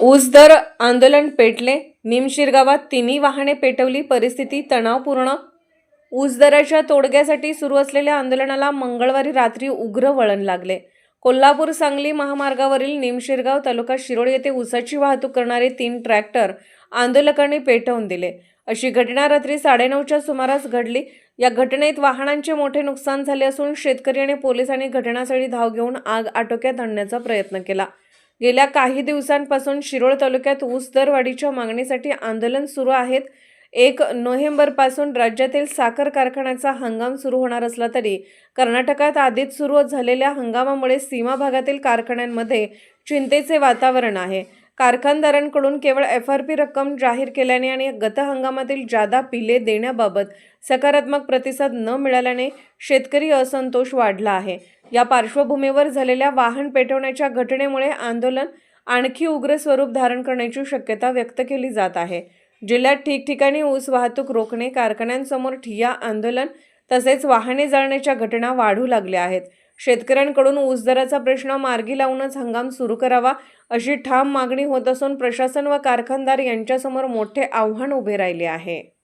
ऊस दर आंदोलन पेटले निमशीर गावात तिन्ही वाहने पेटवली परिस्थिती तणावपूर्ण. ऊसदराच्या तोडग्यासाठी सुरू असलेल्या आंदोलनाला मंगळवारी रात्री उग्र वळण लागले. कोल्हापूर सांगली महामार्गावरील निमशिरगाव तालुका शिरोळ येथे ऊसाची वाहतूक करणारे तीन ट्रॅक्टर आंदोलकांनी पेटवून दिले. अशी घटना रात्री साडेनऊच्या सुमारास घडली. या घटनेत वाहनांचे मोठे नुकसान झाले असून शेतकरी आणि पोलिसांनी घटनास्थळी धाव घेऊन आग आटोक्यात आणण्याचा प्रयत्न केला. गेल्या काही दिवसांपासून शिरोळ तालुक्यात ऊस दरवाढीच्या मागणीसाठी आंदोलन सुरू आहेत. एक नोव्हेंबरपासून राज्यातील साखर कारखान्याचा हंगाम सुरू होणार असला तरी कर्नाटकात आधीच सुरू झालेल्या हंगामामुळे सीमा भागातील कारखान्यांमध्ये चिंतेचे वातावरण आहे. कारखानदारांकडून केवळ एफ आर पी रक्कम जाहीर केल्याने आणि गत हंगामातील जादा पिले देण्याबाबत सकारात्मक प्रतिसाद न मिळाल्याने शेतकरी असंतोष वाढला आहे. या पार्श्वभूमीवर झालेल्या वाहन पेटवण्याच्या घटनेमुळे आंदोलन आणखी उग्र स्वरूप धारण करण्याची शक्यता व्यक्त केली जात आहे. जिल्ह्यात ठिकठिकाणी ऊस वाहतूक रोखणे कारखान्यांसमोर ठिय्या आंदोलन तसेच वाहने जाळण्याच्या घटना वाढू लागल्या आहेत. शेतकऱ्यांकडून ऊस दराचा प्रश्न मार्गी लावूनच हंगाम सुरू करावा अशी ठाम मागणी होत असून प्रशासन व कारखानदार यांच्यासमोर मोठे आव्हान उभे राहिले आहे.